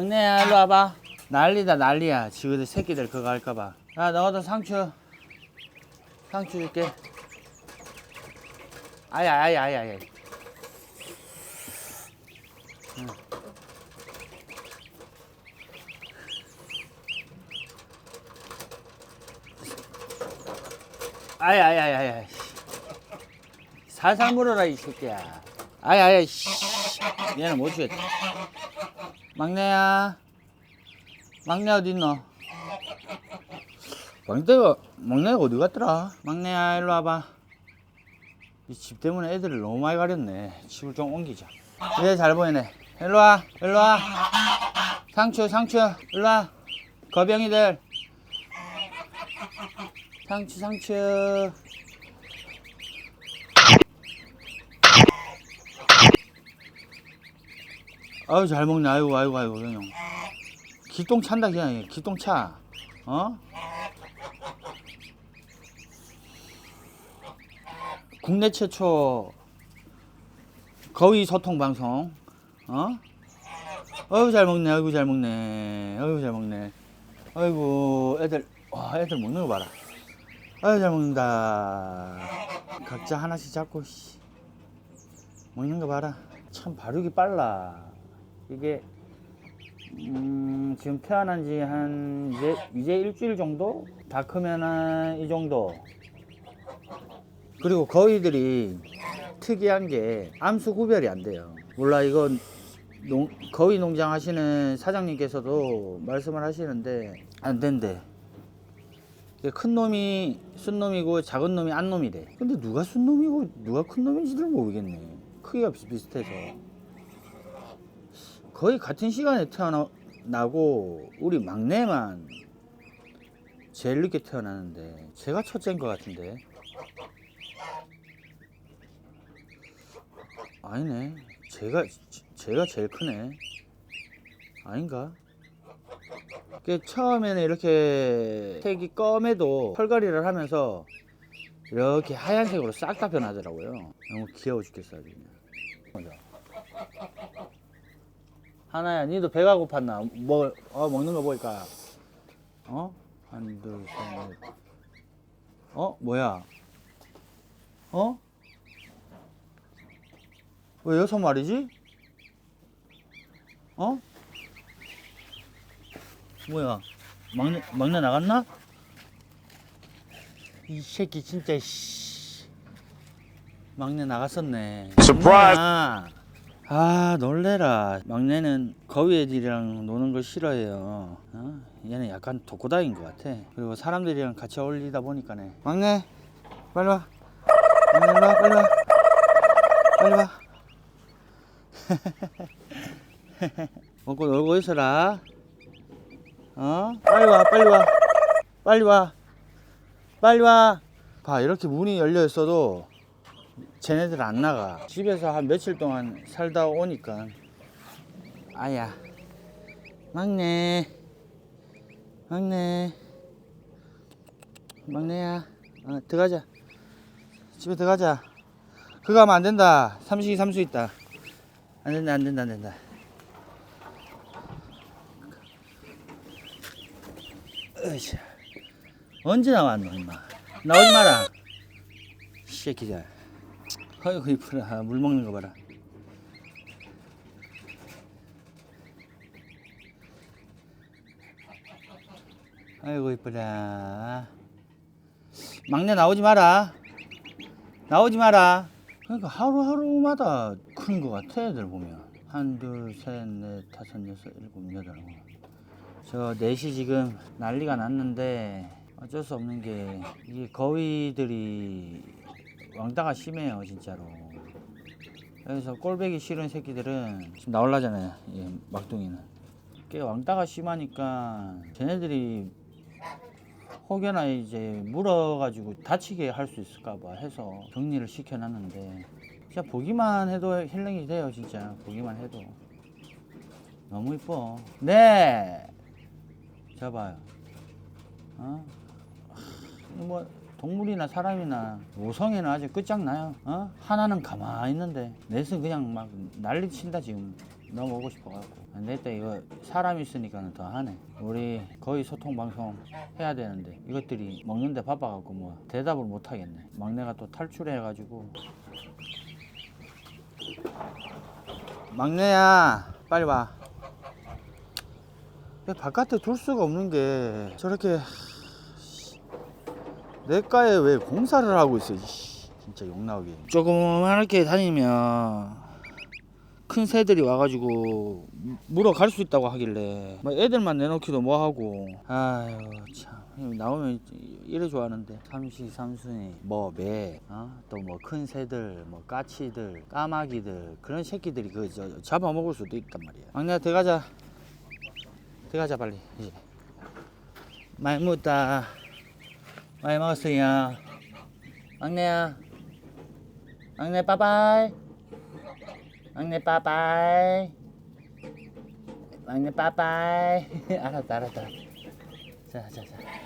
막내야 일로 와봐. 난리다 난리야. 지그들 새끼들 그거 할까봐. 야 너도 상추 상추 줄게. 아야 아야 아야 아야. 응. 아야 아야 아야 아야. 살살 물어라 이 새끼야. 아야 아야 씨. 얘는 못 주겠다 막내야. 막내 어디 있노? 막내가 막내가 어디 갔더라? 막내야 일로 와봐. 이 집 때문에 애들을 너무 많이 가렸네. 집을 좀 옮기자. 얘 잘 보이네. 일로 와 일로 와. 상추 상추 일로 와. 거병이들. 상추 상추 아유 잘 먹네. 아이고 아이고 아이고 그냥 기똥 찬다 그냥. 기똥 차. 어? 국내 최초 거위 소통 방송. 어? 아이고 잘 먹네. 아이고 잘 먹네. 아이고 잘 먹네. 아이고 애들 와 애들 먹는 거 봐라. 아이고 잘 먹는다. 각자 하나씩 잡고 씨. 먹는 거 봐라. 참 발육이 빨라 이게 음, 지금 태어난 지 한 이제 이제 일주일 정도? 다 크면 한 이 정도. 그리고 거위들이 특이한 게 암수 구별이 안 돼요. 몰라 이건 농, 거위 농장 하시는 사장님께서도 말씀을 하시는데 안 된대. 큰 놈이 순놈이고 작은 놈이 안놈이래 근데 누가 순놈이고 누가 큰 놈인지를 모르겠네. 크기가 비슷비슷해서 거의 같은 시간에 태어나고 우리 막내만 제일 늦게 태어나는데 제가 첫째인 것 같은데 아니네 제가 제- 제가 제일 크네 아닌가? 그 처음에는 이렇게 색이 검에도 털갈이를 하면서 이렇게 하얀색으로 싹 다 변하더라고요 너무 귀여워 죽겠어 아주 그냥. 하나야, 니도 배가 고팠나? 뭐, 어, 먹는 거 보니까. 어? 한, 둘, 셋, 넷. 어? 뭐야? 어? 왜 여섯 마리지? 어? 뭐야? 막내, 막내 나갔나? 이 새끼 진짜, 씨. 막내 나갔었네. Surprise! 막내야. 아 놀래라. 막내는 거위 애들이랑 노는 걸 싫어해요. 어? 얘는 약간 독고다인 것 같아. 그리고 사람들이랑 같이 어울리다 보니까네. 막내 빨리 와. 막내 일로 와 빨리 와. 빨리 와. 먹고 놀고 있어라. 어? 빨리 와 빨리 와. 빨리 와. 빨리 와봐 이렇게 문이 열려 있어도 쟤네들 안 나가. 집에서 한 며칠 동안 살다 오니까. 아야 막내. 막내. 막내야 어, 들어가자. 집에 들어가자. 그거 하면 안 된다. 삼식이 삼수 있다. 안 된다 안 된다 안 된다. 으쌰 언제 나왔노 임마? 나오지 마라 이 새끼들 아이고 이쁘라 물 먹는 거 봐라. 아이고 이쁘라 막내 나오지 마라. 나오지 마라. 그러니까 하루하루마다 큰 거 같아 애들 보면. 한 둘 셋 넷 다섯 여섯 일곱 여덟 저 넷이 지금 난리가 났는데 어쩔 수 없는 게 이게 거위들이 왕따가 심해요 진짜로. 그래서 꼴배기 싫은 새끼들은 지금 나올라잖아요 이 막둥이는. 꽤 왕따가 심하니까 쟤네들이 혹여나 이제 물어가지고 다치게 할 수 있을까봐 해서 격리를 시켜놨는데 진짜 보기만 해도 힐링이 돼요 진짜. 보기만 해도. 너무 이뻐. 네! 잡아요. 어? 하, 뭐 동물이나 사람이나 모성애는 아주 끝장나요. 어? 하나는 가만히 있는데 넷은 그냥 막 난리 친다 지금. 너무 오고 싶어갖고. 내또 이거 사람 있으니까는 더 하네. 우리 거의 소통 방송 해야 되는데 이것들이 먹는데 바빠갖고 뭐 대답을 못 하겠네. 막내가 또 탈출해가지고. 막내야 빨리 와. 왜 바깥에 둘 수가 없는 게 저렇게 내과에 왜 공사를 하고 있어 이씨, 진짜 욕 나오게. 조그맣게 다니면 큰 새들이 와가지고 물어 갈 수 있다고 하길래 뭐 애들만 내놓기도 뭐하고. 아유 참. 나오면 이래 좋아하는데. 삼시 삼순이 뭐매또 뭐큰 새들 뭐 까치들 까마귀들 그런 새끼들이 그 저, 잡아먹을 수도 있단 말이야. 막내야 들어가자. 들어가자 빨리. 이제. 많이 묻다 많이 먹었어요 막내야 막내 빠바이 막내 빠바이 막내 빠바이 알았다 알았다 자자자